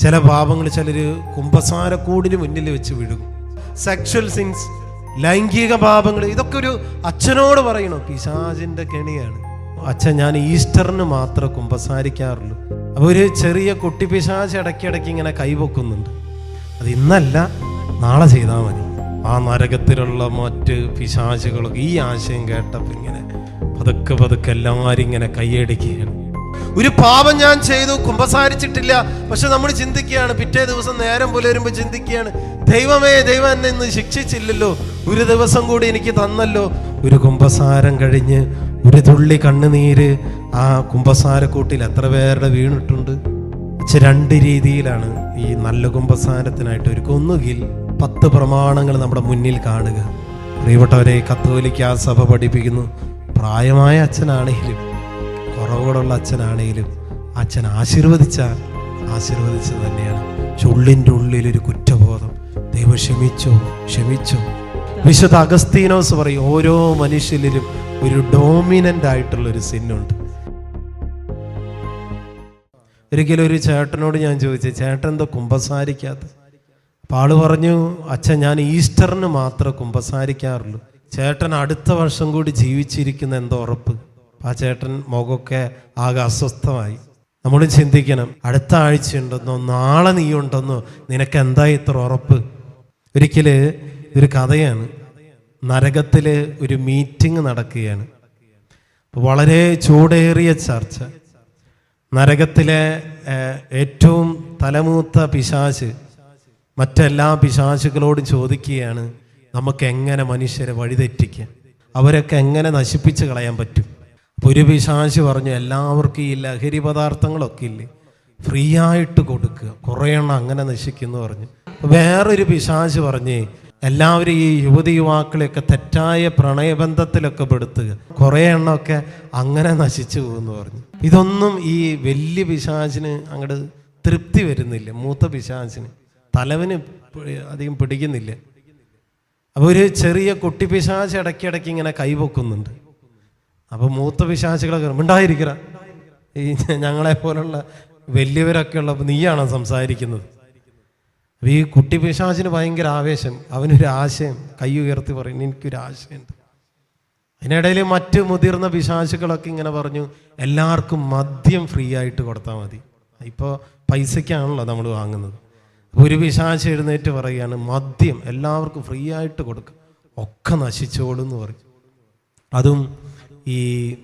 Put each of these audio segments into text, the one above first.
ചില പാപങ്ങൾ ചിലർ കുംഭസാരക്കൂടിന് മുന്നിൽ വെച്ച് വിടും. സെക്ഷൽ സിൻസ് ലൈംഗിക പാപങ്ങൾ ഇതൊക്കെ ഒരു അച്ഛനോട് പറയണോ? പിശാചിന്റെ കെണിയാണ്. അച്ഛൻ ഞാൻ ഈസ്റ്ററിന് മാത്രമേ കുമ്പസാരിക്കാറുള്ളൂ അപ്പൊ ഒരു ചെറിയ കുട്ടി പിശാച് ഇടയ്ക്കിടയ്ക്ക് ഇങ്ങനെ കൈവെക്കുന്നുണ്ട്. അത് ഇന്നല്ല നാളെ ചെയ്താൽ മതി. ആ നരകത്തിലുള്ള മറ്റ് പിശാചുകളൊക്കെ ഈ ആശയം കേട്ടപ്പോൾ ഇങ്ങനെ പതുക്കെ പതുക്കെ എല്ലാവരും ഇങ്ങനെ കൈയടിക്കുകയാണ്. ഒരു പാപം ഞാൻ ചെയ്തു കുമ്പസാരിച്ചിട്ടില്ല. പക്ഷെ നമ്മൾ ചിന്തിക്കുകയാണ് പിറ്റേ ദിവസം നേരം പുലരുമ്പോൾ ചിന്തിക്കുകയാണ് ദൈവമേ ദൈവം എന്നെ ഇന്ന് ശിക്ഷിച്ചില്ലല്ലോ. ഒരു ദിവസം കൂടി എനിക്ക് തന്നല്ലോ. ഒരു കുമ്പസാരം കഴിഞ്ഞ് ഒരു തുള്ളി കണ്ണുനീര് ആ കുമ്പസാരക്കൂട്ടിൽ എത്ര പേരുടെ വീണിട്ടുണ്ട്? പക്ഷെ രണ്ട് രീതിയിലാണ് ഈ നല്ല കുമ്പസാരത്തിനായിട്ട് ഒരു ഒന്നുകിൽ പത്ത് പ്രമാണങ്ങൾ നമ്മുടെ മുന്നിൽ കാണുക. പ്രിയപ്പെട്ടവരെ കത്തോലിക്ക സഭ പഠിപ്പിക്കുന്നു. പ്രായമായ അച്ഛനാണെങ്കിലും കുറവുകളുള്ള അച്ഛനാണെങ്കിലും അച്ഛൻ ആശീർവദിച്ച ആശീർവദിച്ചത് തന്നെയാണ്. ചുള്ളിന്റെ ഉള്ളിലൊരു കുറ്റബോധം. ദൈവം ക്ഷമിച്ചോ ക്ഷമിച്ചോ. വിശുദ്ധ അഗസ്തീനോസ് പറയും ഓരോ മനുഷ്യരിലും ഒരു ഡോമിനന്റ് ആയിട്ടുള്ള ഒരു സിന്നുണ്ട് ഒരിക്കലും ഒരു ചേട്ടനോട് ഞാൻ ചോദിച്ചു ചേട്ടൻ എന്താ കുമ്പസാരിക്കാത്ത? അപ്പം ആൾ പറഞ്ഞു അച്ഛൻ ഞാൻ ഈസ്റ്ററിന് മാത്രമേ കുമ്പസാരിക്കാറുള്ളൂ. ചേട്ടൻ അടുത്ത വർഷം കൂടി ജീവിച്ചിരിക്കുന്ന എന്തോ ഉറപ്പ്? ആ ചേട്ടൻ മുഖമൊക്കെ ആകെ അസ്വസ്ഥമായി. നമ്മൾ ചിന്തിക്കണം അടുത്ത ആഴ്ച ഉണ്ടെന്നോ നാളെ നീ ഉണ്ടെന്നോ നിനക്ക് എന്താ ഇത്ര ഉറപ്പ്? ഒരിക്കൽ ഒരു കഥയാണ്. നരകത്തിൽ ഒരു മീറ്റിംഗ് നടക്കുകയാണ്. വളരെ ചൂടേറിയ ചർച്ച. നരകത്തിലെ ഏറ്റവും തലമൂത്ത പിശാച് മറ്റെല്ലാ പിശാചുകളോടും ചോദിക്കുകയാണ് നമുക്ക് എങ്ങനെ മനുഷ്യരെ വഴിതെറ്റിക്കാം അവരൊക്കെ എങ്ങനെ നശിപ്പിച്ച് കളയാൻ പറ്റും? പിശാച് പറഞ്ഞു എല്ലാവർക്കും ഈ ലഹരി പദാർത്ഥങ്ങളൊക്കെ ഇല്ലേ? ഫ്രീ ആയിട്ട് കൊടുക്കുക. കുറേ എണ്ണം അങ്ങനെ നശിക്കുന്നു പറഞ്ഞു. വേറൊരു പിശാച് പറഞ്ഞേ എല്ലാവരും ഈ യുവതി യുവാക്കളെയൊക്കെ തെറ്റായ പ്രണയബന്ധത്തിലൊക്കെ പെടുത്തുക. കുറേ എണ്ണമൊക്കെ അങ്ങനെ നശിച്ചു പോകുന്നു പറഞ്ഞു. ഇതൊന്നും ഈ വലിയ പിശാചിന് അങ്ങോട്ട് തൃപ്തി വരുന്നില്ല. മൂത്ത പിശാചിന്. തലവന് അധികം പിടിക്കുന്നില്ല. അപ്പോൾ ഒരു ചെറിയ കുട്ടി പിശാച് ഇടയ്ക്കിടയ്ക്ക് ഇങ്ങനെ കൈവക്കുന്നുണ്ട് അപ്പോൾ മൂത്ത പിശാചുകളൊക്കെ ഉണ്ടായിരിക്കുക ഈ ഞങ്ങളെ പോലുള്ള വലിയവരൊക്കെ ഉള്ളപ്പോൾ നീയാണ് സംസാരിക്കുന്നത്? അപ്പോൾ ഈ കുട്ടി പിശാചിന് ഭയങ്കര ആവേശം. അവനൊരു ആശയം കൈ ഉയർത്തി പറയും എനിക്കൊരു ആശയമുണ്ട് അതിനിടയിൽ മറ്റ് മുതിർന്ന പിശാചുകളൊക്കെ ഇങ്ങനെ പറഞ്ഞു എല്ലാവർക്കും മദ്യം ഫ്രീ ആയിട്ട് കൊടുത്താൽ മതി. ഇപ്പോൾ പൈസയ്ക്കാണല്ലോ നമ്മൾ വാങ്ങുന്നത്. ഒരു പിശാച് എഴുന്നേറ്റ് പറയുകയാണ് മദ്യം എല്ലാവർക്കും ഫ്രീ ആയിട്ട് കൊടുക്കുക ഒക്കെ നശിച്ചോളൂ എന്ന് പറയും. അതും ഈ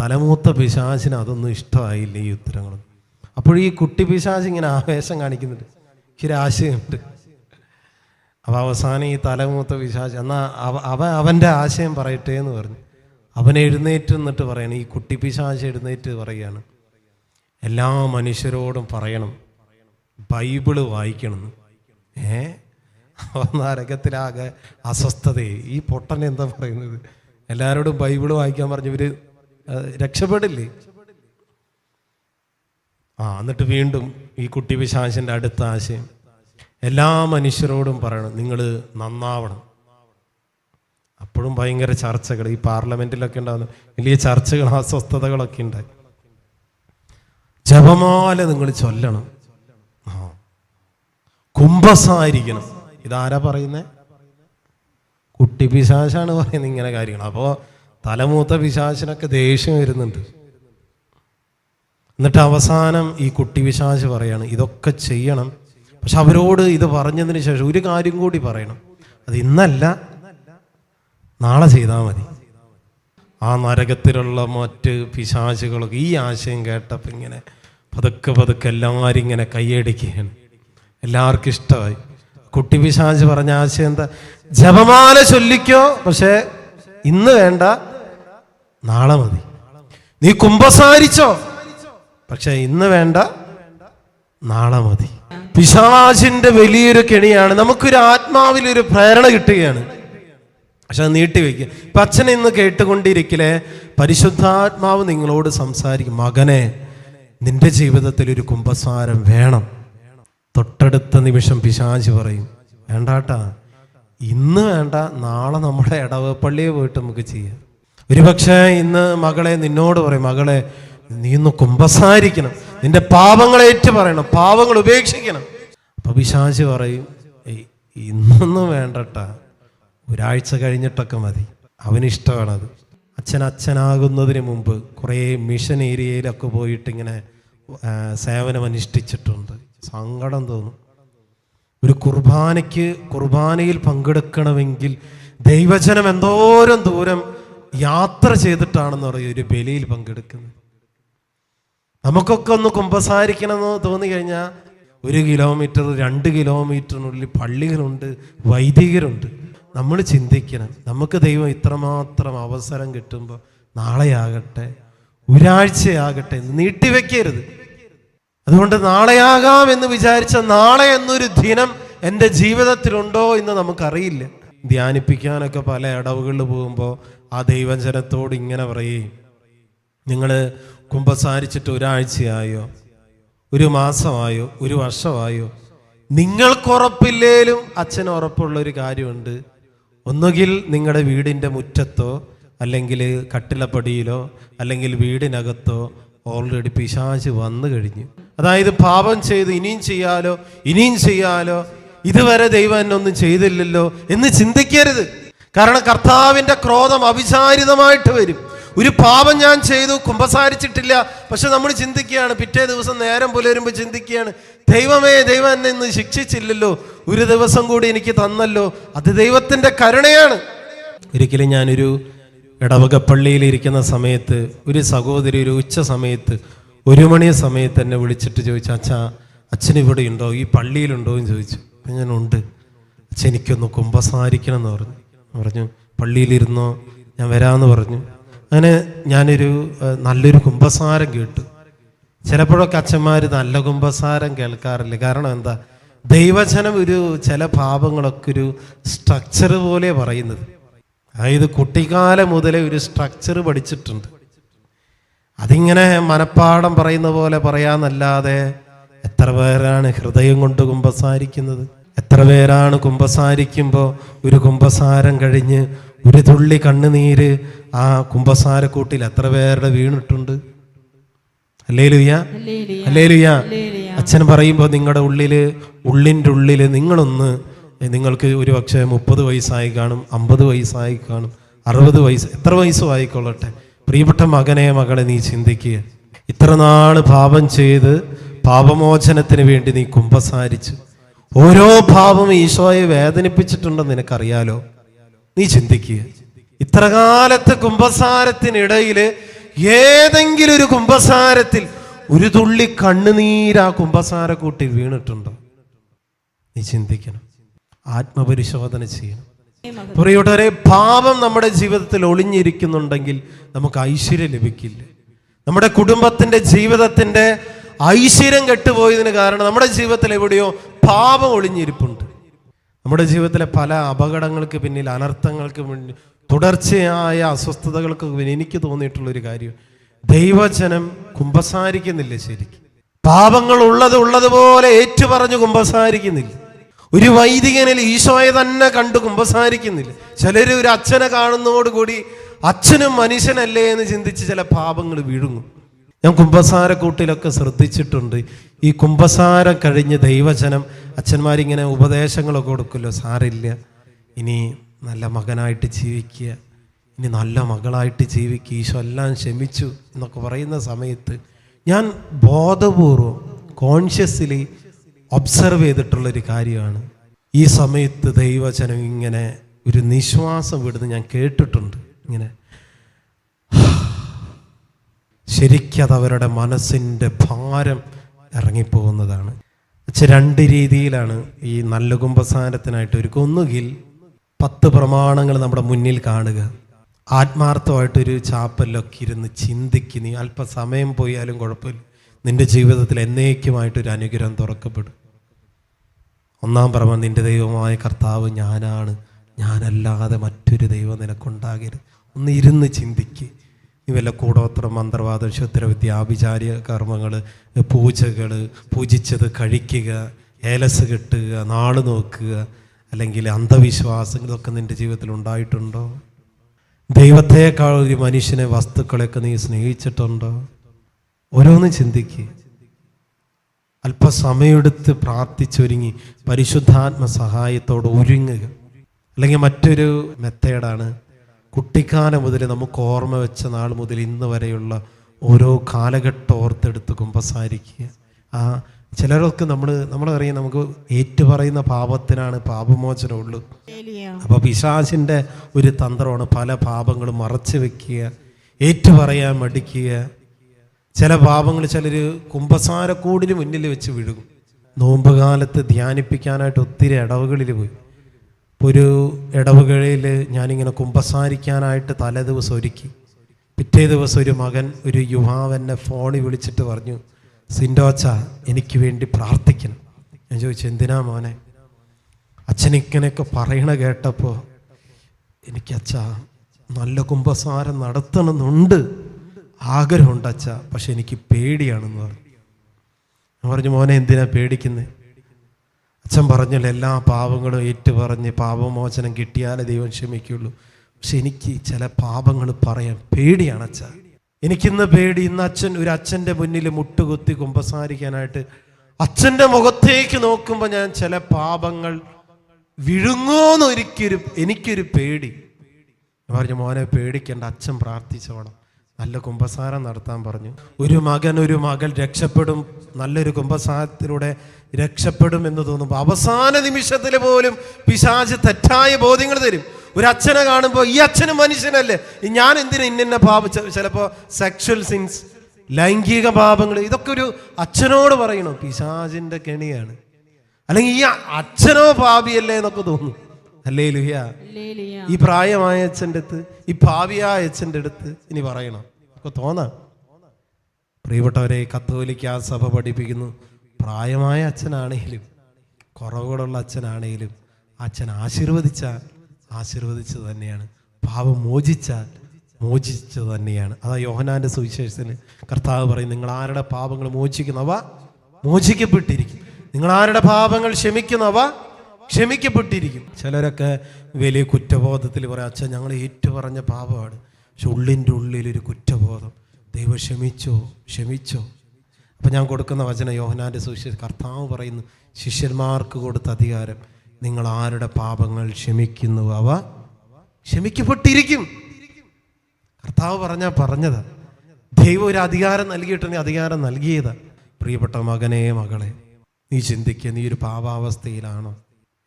തലമൂത്ത പിശാചിന് അതൊന്നും ഇഷ്ടമായില്ല ഈ ഉത്തരങ്ങളും. അപ്പോൾ ഈ കുട്ടി പിശാച് ഇങ്ങനെ ആവേശം കാണിക്കുന്നുണ്ട്. ഇച്ചിരി ആശയമുണ്ട്. അവ അവസാനം ഈ തലമൂത്ത പിശാച് എന്നാൽ അവ അവ അവന്റെ ആശയം പറയട്ടെ എന്ന് പറഞ്ഞു. അവനെ എഴുന്നേറ്റ് എന്നിട്ട് പറയണം ഈ കുട്ടി പിശാച് എഴുന്നേറ്റ് പറയുകയാണ്. എല്ലാ മനുഷ്യരോടും പറയണം. ബൈബിൾ വായിക്കണം. ഏ? നരകത്തിലാകെ അസ്വസ്ഥതയെ ഈ പൊട്ടൻ എന്താ പറയുന്നത്? എല്ലാവരോടും ബൈബിൾ വായിക്കാൻ പറഞ്ഞു ഇവർ രക്ഷപ്പെടില്ലേ? ആ എന്നിട്ട് വീണ്ടും ഈ കുട്ടി വിശാശന്റെ അടുത്ത ആശയം. എല്ലാ മനുഷ്യരോടും പറയണം നിങ്ങൾ നന്നാവണം. അപ്പോഴും ഭയങ്കര ചർച്ചകൾ ഈ പാർലമെന്റിലൊക്കെ ഉണ്ടാകുന്ന വലിയ ചർച്ചകൾ അസ്വസ്ഥതകളൊക്കെ ഉണ്ടായി. ജപമാല നിങ്ങൾ ചൊല്ലണം. ആ. കുംഭസായിരിക്കണം ഇതാരാ പറയുന്നേ? കുട്ടി പിശാശാണ് പറയുന്നത് ഇങ്ങനെ കാര്യങ്ങൾ. അപ്പോൾ തലമൂത്ത പിശാശിനൊക്കെ ദേഷ്യം വരുന്നുണ്ട്. എന്നിട്ട് അവസാനം ഈ കുട്ടി പിശാശ് പറയാണ് ഇതൊക്കെ ചെയ്യണം. പക്ഷെ അവരോട് ഇത് പറഞ്ഞതിന് ശേഷം ഒരു കാര്യം കൂടി പറയണം. അത് ഇന്നല്ല നാളെ ചെയ്താൽ മതി. ആ നരകത്തിലുള്ള മറ്റ് പിശാചുകളൊക്കെ ഈ ആശയം കേട്ടപ്പോൾ ഇങ്ങനെ പതുക്കെ പതുക്കെ എല്ലാവരും ഇങ്ങനെ കൈയടിക്കുകയാണ്. എല്ലാവർക്കും ഇഷ്ടമായി. കുട്ടി പിശാജ് പറഞ്ഞ ആശയം എന്താ? ജപമാല ചൊല്ലിക്കോ? പക്ഷേ ഇന്ന് വേണ്ട നാളെ മതി. നീ കുംഭസാരിച്ചോ? പക്ഷെ ഇന്ന് വേണ്ട നാളെ മതി. പിശാചിന്റെ വലിയൊരു കെണിയാണ്. നമുക്കൊരു ആത്മാവിൽ ഒരു പ്രേരണ കിട്ടുകയാണ്. പക്ഷെ അത് നീട്ടിവെക്കുക ഇപ്പൊ അച്ഛൻ ഇന്ന് കേട്ടുകൊണ്ടിരിക്കലേ പരിശുദ്ധാത്മാവ് നിങ്ങളോട് സംസാരിക്കും. മകനെ നിന്റെ ജീവിതത്തിൽ ഒരു കുംഭസാരം വേണം. തൊട്ടടുത്ത നിമിഷം പിശാച് പറയും വേണ്ടാട്ടാ ഇന്ന് വേണ്ട നാളെ നമ്മുടെ ഇടവപ്പള്ളിയെ പോയിട്ട് നമുക്ക് ചെയ്യാം. ഒരുപക്ഷെ ഇന്ന് മകളെ നിന്നോട് പറയും മകളെ നീ ഒന്ന് കുമ്പസാരിക്കണം നിന്റെ പാപങ്ങളെ ഏറ്റു പറയണം പാപങ്ങൾ ഉപേക്ഷിക്കണം. അപ്പൊ പിശാച് പറയും "ഏയ്, ഇന്നൊന്നും വേണ്ടട്ട ഒരാഴ്ച കഴിഞ്ഞിട്ടൊക്കെ മതി അവനിഷ്ടമാണത് അച്ഛൻ അച്ഛനാകുന്നതിന് മുമ്പ് കുറേ മിഷൻ ഏരിയയിലൊക്കെ പോയിട്ട് ഇങ്ങനെ സേവനം അനുഷ്ഠിച്ചിട്ടുണ്ട് സങ്കടം തോന്നും. ഒരു കുർബാനയ്ക്ക് കുർബാനയിൽ പങ്കെടുക്കണമെങ്കിൽ ദൈവജനം എന്തോരം ദൂരം യാത്ര ചെയ്തിട്ടാണെന്ന് പറയും ഒരു ബലിയിൽ പങ്കെടുക്കുന്നത്. നമുക്കൊക്കെ ഒന്ന് കുമ്പസാരിക്കണമെന്ന് തോന്നി കഴിഞ്ഞാൽ ഒരു കിലോമീറ്റർ രണ്ട് കിലോമീറ്ററിനുള്ളിൽ പള്ളികളുണ്ട് വൈദികരുണ്ട്. നമ്മൾ ചിന്തിക്കണം നമുക്ക് ദൈവം ഇത്രമാത്രം അവസരം കിട്ടുമ്പോൾ നാളെയാകട്ടെ ഒരാഴ്ചയാകട്ടെ നീട്ടിവെക്കരുത്. അതുകൊണ്ട് നാളെയാകാം എന്ന് വിചാരിച്ച നാളെ എന്നൊരു ദിനം എന്റെ ജീവിതത്തിലുണ്ടോ എന്ന് നമുക്കറിയില്ല. ധ്യാനിപ്പിക്കാനൊക്കെ പല ഇടവുകളിൽ പോകുമ്പോൾ ആ ദൈവജനത്തോട് ഇങ്ങനെ പറയുകയും നിങ്ങൾ കുമ്പസാരിച്ചിട്ട് ഒരാഴ്ചയായോ ഒരു മാസമായോ ഒരു വർഷമായോ നിങ്ങൾക്കുറപ്പില്ലേലും അച്ഛന് ഉറപ്പുള്ള ഒരു കാര്യമുണ്ട്. ഒന്നുകിൽ നിങ്ങളുടെ വീടിന്റെ മുറ്റത്തോ അല്ലെങ്കിൽ കട്ടിലപ്പടിയിലോ അല്ലെങ്കിൽ വീടിനകത്തോ ഓൾറെഡി പിശാച് വന്നു കഴിഞ്ഞു. അതായത് പാപം ചെയ്ത് ഇനിയും ചെയ്യാലോ ഇനിയും ചെയ്യാലോ ഇതുവരെ ദൈവം എന്നൊന്നും ചെയ്തില്ലല്ലോ എന്ന് ചിന്തിക്കരുത്. കാരണം കർത്താവിന്റെ ക്രോധം അവിചാരിതമായിട്ട് വരും. ഒരു പാപം ഞാൻ ചെയ്തു കുമ്പസാരിച്ചിട്ടില്ല. പക്ഷെ നമ്മൾ ചിന്തിക്കുകയാണ് പിറ്റേ ദിവസം നേരം പുലരുമ്പോൾ ചിന്തിക്കുകയാണ് ദൈവമേ ദൈവം എന്നെ ഇന്ന് ശിക്ഷിച്ചില്ലല്ലോ. ഒരു ദിവസം കൂടി എനിക്ക് തന്നല്ലോ. അത് ദൈവത്തിന്റെ കരുണയാണ്. ഒരിക്കലും ഞാനൊരു ഇടവക പള്ളിയിൽ ഇരിക്കുന്ന സമയത്ത് ഒരു സഹോദരി ഒരു ഉച്ച സമയത്ത് ഒരു മണി സമയത്ത് എന്നെ വിളിച്ചിട്ട് ചോദിച്ചു അച്ഛാ അച്ഛൻ ഇവിടെ ഉണ്ടോ? ഈ പള്ളിയിലുണ്ടോ? എന്ന് ചോദിച്ചു. ഞാൻ ഉണ്ട് അച്ഛൻ എനിക്കൊന്ന് കുമ്പസാരിക്കണം എന്ന് പറഞ്ഞു. പറഞ്ഞു പള്ളിയിലിരുന്നോ? ഞാൻ വരാമെന്ന് പറഞ്ഞു. അങ്ങനെ ഞാനൊരു നല്ലൊരു കുമ്പസാരം കേട്ടു. ചിലപ്പോഴൊക്കെ അച്ഛന്മാർ നല്ല കുമ്പസാരം കേൾക്കാറില്ല? കാരണം എന്താ? ദൈവജനം ഒരു ചില പാപങ്ങളൊക്കെ ഒരു സ്ട്രക്ചർ പോലെ പറയുന്നത്. അതായത് കുട്ടിക്കാലം മുതലേ ഒരു സ്ട്രക്ചർ പഠിച്ചിട്ടുണ്ട്. അതിങ്ങനെ മനപ്പാടം പറയുന്ന പോലെ പറയാന്നല്ലാതെ എത്ര പേരാണ് ഹൃദയം കൊണ്ട് കുമ്പസാരിക്കുന്നത്? എത്ര പേരാണ് കുമ്പസാരിക്കുമ്പോൾ ഒരു കുമ്പസാരം കഴിഞ്ഞ് ഒരു തുള്ളി കണ്ണുനീര് ആ കുമ്പസാരക്കൂട്ടിൽ എത്ര പേരുടെ വീണിട്ടുണ്ട്? അല്ലേ ലുയ്യ അല്ലേ ലുയ്യ അച്ഛൻ പറയുമ്പോൾ നിങ്ങളുടെ ഉള്ളിൽ ഉള്ളിന്റെ ഉള്ളിൽ നിങ്ങളൊന്ന് നിങ്ങൾക്ക് ഒരു പക്ഷേ മുപ്പത് വയസ്സായി കാണും അമ്പത് വയസ്സായി കാണും അറുപത് വയസ്സ് എത്ര വയസ്സും ആയിക്കൊള്ളട്ടെ. പ്രിയപ്പെട്ട മകനെ മകളെ നീ ചിന്തിക്കുക ഇത്ര നാൾ പാപം ചെയ്ത് പാപമോചനത്തിന് വേണ്ടി നീ കുമ്പസാരിച്ചു. ഓരോ പാപം ഈശോയെ വേദനിപ്പിച്ചിട്ടുണ്ടെന്ന് നിനക്കറിയാലോ? നീ ചിന്തിക്കുക ഇത്ര കാലത്ത് കുംഭസാരത്തിനിടയിൽ ഏതെങ്കിലും ഒരു കുംഭസാരത്തിൽ ഒരു തുള്ളി കണ്ണുനീര് ആ കുംഭസാരക്കൂട്ടിൽ വീണിട്ടുണ്ടോ? നീ ചിന്തിക്കണം. ആത്മപരിശോധന ചെയ്യണം. പ്രിയപ്പെട്ടവരെ പാപം നമ്മുടെ ജീവിതത്തിൽ ഒളിഞ്ഞിരിക്കുന്നുണ്ടെങ്കിൽ നമുക്ക് ഐശ്വര്യം ലഭിക്കില്ല. നമ്മുടെ കുടുംബത്തിന്റെ ജീവിതത്തിന്റെ ഐശ്വര്യം കെട്ടുപോയതിന് കാരണം നമ്മുടെ ജീവിതത്തിൽ എവിടെയോ പാപം ഒളിഞ്ഞിരിപ്പുണ്ട്. നമ്മുടെ ജീവിതത്തിലെ പല അപകടങ്ങൾക്ക് പിന്നിൽ അനർത്ഥങ്ങൾക്ക് പിന്നിൽ തുടർച്ചയായ അസ്വസ്ഥതകൾക്ക് പിന്നിൽ എനിക്ക് തോന്നിയിട്ടുള്ള ഒരു കാര്യം ദൈവജനം കുമ്പസാരിക്കുന്നില്ല ശരിക്കും. പാപങ്ങൾ ഉള്ളത് ഉള്ളതുപോലെ ഏറ്റുപറഞ്ഞു കുമ്പസാരിക്കുന്നില്ല. ഒരു വൈദികനിൽ ഈശോയെ തന്നെ കണ്ടു കുമ്പസാരിക്കുന്നില്ല. ചിലർ ഒരു അച്ഛനെ കാണുന്നതോടുകൂടി അച്ഛനും മനുഷ്യനല്ലേ എന്ന് ചിന്തിച്ച് ചില പാപങ്ങൾ വീഴുങ്ങും. ഞാൻ കുമ്പസാരക്കൂട്ടിലൊക്കെ ശ്രദ്ധിച്ചിട്ടുണ്ട്. ഈ കുംഭസാരം കഴിഞ്ഞ് ദൈവജനം അച്ഛന്മാരിങ്ങനെ ഉപദേശങ്ങളൊക്കെ കൊടുക്കുമല്ലോ സാറില്ല ഇനി നല്ല മകനായിട്ട് ജീവിക്കുക ഇനി നല്ല മകളായിട്ട് ജീവിക്കുക ഈശോ എല്ലാം ക്ഷമിച്ചു എന്നൊക്കെ പറയുന്ന സമയത്ത് ഞാൻ ബോധപൂർവം കോൺഷ്യസ്ലി ഒബ്സർവ് ചെയ്തിട്ടുള്ളൊരു കാര്യമാണ്. ഈ സമയത്ത് ദൈവചനം ഇങ്ങനെ ഒരു നിശ്വാസം വിടുന്ന് ഞാൻ കേട്ടിട്ടുണ്ട്. ഇങ്ങനെ ശരിക്കത് അവരുടെ മനസ്സിന്റെ ഭാരം ഇറങ്ങിപ്പോകുന്നതാണ്. രണ്ട് രീതിയിലാണ് ഈ നല്ല കുംഭസാരത്തിനായിട്ട് ഒരു ഒന്നുകിൽ പത്ത് പ്രമാണങ്ങൾ നമ്മുടെ മുന്നിൽ കാണുക. ആത്മാർത്ഥമായിട്ടൊരു ചാപ്പലൊക്കെ ഇരുന്ന് ചിന്തിക്ക്. നീ അല്പസമയം പോയാലും കുഴപ്പമില്ല. നിന്റെ ജീവിതത്തിൽ എന്നേക്കുമായിട്ടൊരു അനുഗ്രഹം തുറക്കപ്പെടും. ഒന്നാം പറമ്പ നിന്റെ ദൈവമായ കർത്താവ് ഞാനാണ്. ഞാനല്ലാതെ മറ്റൊരു ദൈവം നിനക്കുണ്ടാകരുത്. ഒന്ന് ഇരുന്ന് ചിന്തിക്ക്. നീ വല്ല കൂടോത്രം മന്ത്രവാദം ക്ഷുദ്രവിദ്യ ആഭിചാര്യ കർമ്മങ്ങൾ പൂജകൾ പൂജിച്ചത് കഴിക്കുക ഏലസ് കെട്ടുക നാൾ നോക്കുക അല്ലെങ്കിൽ അന്ധവിശ്വാസങ്ങളൊക്കെ നിന്റെ ജീവിതത്തിൽ ഉണ്ടായിട്ടുണ്ടോ? ദൈവത്തെക്കാൾ ഒരു മനുഷ്യനെ വസ്തുക്കളെയൊക്കെ നീ സ്നേഹിച്ചിട്ടുണ്ടോ? ഓരോന്നും ചിന്തിക്ക്. അല്പസമയമെടുത്ത് പ്രാർത്ഥിച്ചൊരുങ്ങി പരിശുദ്ധാത്മ സഹായത്തോടെ ഒരുങ്ങുക. അല്ലെങ്കിൽ മറ്റൊരു മെത്തേഡാണ് കുട്ടിക്കാലം മുതൽ നമുക്ക് ഓർമ്മ വെച്ച നാൾ മുതൽ ഇന്ന് വരെയുള്ള ഓരോ കാലഘട്ടം ഓർത്തെടുത്ത് കുമ്പസാരിക്കുക. ആ ചിലരൊക്കെ നമ്മൾ നമ്മളറിയാം നമുക്ക് ഏറ്റുപറയുന്ന പാപത്തിനാണ് പാപമോചനമുള്ളൂ. അപ്പോൾ പിശാചിന്റെ ഒരു തന്ത്രമാണ് പല പാപങ്ങളും മറച്ചു വെക്കുക ഏറ്റുപറയാൻ മടിക്കുക ചില പാപങ്ങൾ ചിലർ കുമ്പസാരക്കൂടിന് മുന്നിൽ വെച്ച് വിഴുകും. നോമ്പ് കാലത്ത് ധ്യാനിപ്പിക്കാനായിട്ട് ഒത്തിരി ഇടവുകളിൽ പോയി. ഇപ്പോൾ ഒരു ഇടവുകളിൽ ഞാനിങ്ങനെ കുമ്പസാരിക്കാനായിട്ട് തലേദിവസം ഒരുക്കി. പിറ്റേ ദിവസം ഒരു മകൻ ഒരു യുവാവ് എന്നെ ഫോണിൽ വിളിച്ചിട്ട് പറഞ്ഞു സിൻഡോച്ച എനിക്ക് വേണ്ടി പ്രാർത്ഥിക്കണം. ഞാൻ ചോദിച്ചു എന്തിനാ മോനെ? അച്ഛനിങ്ങനെയൊക്കെ പറയണ കേട്ടപ്പോൾ എനിക്ക് നല്ല കുമ്പസാരം നടത്തണമെന്നുണ്ട്. ആഗ്രഹമുണ്ട് അച്ഛ പക്ഷെ എനിക്ക് പേടിയാണെന്ന് പറഞ്ഞു. ഞാൻ പറഞ്ഞു മോനെ എന്തിനാ പേടിക്കുന്നത് അച്ഛൻ പറഞ്ഞല്ലോ എല്ലാ പാപങ്ങളും ഏറ്റുപറഞ്ഞ് പാപമോചനം കിട്ടിയാലേ ദൈവം ക്ഷമിക്കുള്ളൂ. പക്ഷെ എനിക്ക് ചില പാപങ്ങൾ പറയാൻ പേടിയാണ് അച്ഛ എനിക്കിന്ന് പേടി ഇന്ന് അച്ഛൻ ഒരു അച്ഛന്റെ മുന്നിൽ മുട്ടുകുത്തി കുമ്പസാരിക്കാനായിട്ട് അച്ഛന്റെ മുഖത്തേക്ക് നോക്കുമ്പോൾ ഞാൻ ചില പാപങ്ങൾ വിഴുങ്ങോന്ന് ഒരിക്കൊരു എനിക്കൊരു പേടി. പറഞ്ഞു മോനെ പേടിക്കേണ്ട അച്ഛൻ പ്രാർത്ഥിച്ചോണം. നല്ല കുംഭസാരം നടത്താൻ പറഞ്ഞു. ഒരു മകൻ ഒരു മകൾ രക്ഷപ്പെടും നല്ലൊരു കുംഭസാരത്തിലൂടെ രക്ഷപ്പെടും എന്ന് തോന്നുമ്പോൾ അവസാന നിമിഷത്തിൽ പോലും പിശാജ് തെറ്റായ ബോധ്യങ്ങൾ തരും. ഒരു അച്ഛനെ കാണുമ്പോൾ ഈ അച്ഛനും മനുഷ്യനല്ലേ? ഞാൻ എന്തിനാ ഇന്നിന്ന പാപ ചിലപ്പോൾ സെക്ഷൽ സിൻസ് ലൈംഗിക പാപങ്ങൾ ഇതൊക്കെ ഒരു അച്ഛനോട് പറയണോ. പിശാചിന്റെ കെണിയാണ്. അല്ലെങ്കിൽ ഈ അച്ഛനോ പാപിയല്ലേ എന്നൊക്കെ തോന്നും. അല്ലേ ലുഹിയ ഈ പ്രായമായ അച്ഛന്റെ അടുത്ത് ഈ ഭാവിയായ അച്ഛന്റെ അടുത്ത് ഇനി പറയണം. ഒക്കെ തോന്നാം? പ്രിയപ്പെട്ടവരെ കത്തോലിക്ക സഭ പഠിപ്പിക്കുന്നു. പ്രായമായ അച്ഛനാണേലും കുറവുകളുള്ള അച്ഛനാണേലും അച്ഛൻ ആശീർവദിച്ചാൽ ആശീർവദിച്ചത് തന്നെയാണ്. പാപം മോചിച്ചാൽ മോചിച്ചത് തന്നെയാണ്. അതാ യോഹനാന്റെ സുവിശേഷത്തിന് കർത്താവ് പറയും നിങ്ങൾ ആരുടെ പാപങ്ങൾ മോചിക്കുന്നവ മോചിക്കപ്പെട്ടിരിക്കും. നിങ്ങൾ ആരുടെ പാപങ്ങൾ ക്ഷമിക്കുന്നവ ക്ഷമിക്കപ്പെട്ടിരിക്കും. ചിലരൊക്കെ വലിയ കുറ്റബോധത്തിൽ പറയാം അച്ഛൻ ഞങ്ങൾ ഏറ്റു പറഞ്ഞ പാപമാണ്. പക്ഷെ ഉള്ളിന്റെ ഉള്ളിലൊരു കുറ്റബോധം. ദൈവം ക്ഷമിച്ചോ ക്ഷമിച്ചോ. അപ്പം ഞാൻ കൊടുക്കുന്ന വചന യോഹനാന്റെ സുവിശേഷ കർത്താവ് പറയുന്നു ശിഷ്യന്മാർക്ക് കൊടുത്ത അധികാരം നിങ്ങൾ ആരുടെ പാപങ്ങൾ ക്ഷമിക്കുന്നു അവ ക്ഷമിക്കപ്പെട്ടിരിക്കും. കർത്താവ് പറഞ്ഞാൽ പറഞ്ഞത്. ദൈവം ഒരു അധികാരം നൽകിയിട്ടുണ്ട് അധികാരം നൽകിയത്. പ്രിയപ്പെട്ട മകനെ മകളെ നീ ചിന്തിക്കുക നീ ഒരു പാപാവസ്ഥയിലാണോ?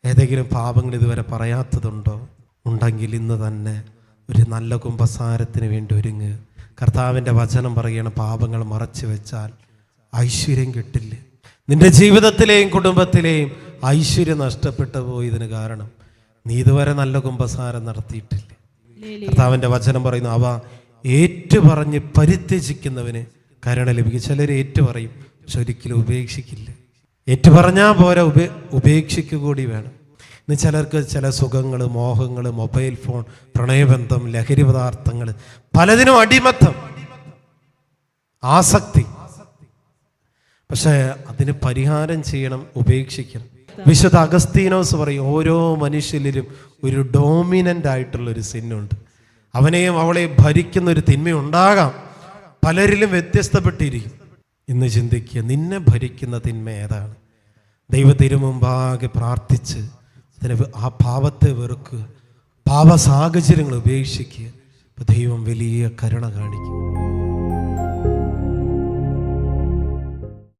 ഏതെങ്കിലും പാപങ്ങൾ ഇതുവരെ പറയാത്തതുണ്ടോ? ഉണ്ടെങ്കിൽ ഇന്ന് തന്നെ ഒരു നല്ല കുംഭസാരത്തിന് വേണ്ടി ഒരുങ്ങ്. കർത്താവിന്റെ വചനം പറയുകയാണ് പാപങ്ങൾ മറച്ചു വെച്ചാൽ ഐശ്വര്യം കിട്ടില്ല. നിന്റെ ജീവിതത്തിലെയും കുടുംബത്തിലെയും ഐശ്വര്യം നഷ്ടപ്പെട്ടു പോയതിന് കാരണം നീ ഇതുവരെ നല്ല കുംഭസാരം നടത്തിയിട്ടില്ല. കർത്താവിന്റെ വചനം പറയുന്നു അവ ഏറ്റുപറഞ്ഞ് പരിത്യജിക്കുന്നവന് കരുണ ലഭിക്കും. ചിലർ ഏറ്റുപറയും പക്ഷെ ഒരിക്കലും ഉപേക്ഷിക്കില്ല. ഏറ്റുപറഞ്ഞാൽ പോരാ ഉപേ ഉപേക്ഷിക്കുക കൂടി വേണം. ഇന്ന് ചിലർക്ക് ചില സുഖങ്ങൾ മോഹങ്ങൾ മൊബൈൽ ഫോൺ പ്രണയബന്ധം ലഹരി പദാർത്ഥങ്ങൾ പലതിനും അടിമത്തം ആസക്തി. പക്ഷേ അതിന് പരിഹാരം ചെയ്യണം ഉപേക്ഷിക്കണം. വിശുദ്ധ അഗസ്തീനോസ് പറയും ഓരോ മനുഷ്യരിലും ഒരു ഡോമിനന്റ് ആയിട്ടുള്ള ഒരു സിന്നുണ്ട്. അവനെയും അവളെയും ഭരിക്കുന്ന ഒരു തിന്മയുണ്ടാകാം. പലരിലും വ്യത്യസ്തപ്പെട്ടിരിക്കും. ഇന്ന് ചിന്തിക്കുക നിന്നെ ഭരിക്കുന്ന തിന്മ ഏതാണ്? ദൈവത്തിന് മുമ്പാകെ പ്രാർത്ഥിച്ച് അതിനെ ആ പാപത്തെ വെറുക്കുക പാപ സാഹചര്യങ്ങൾ ഉപേക്ഷിക്കുക ദൈവം വലിയ കരുണ കാണിക്കും.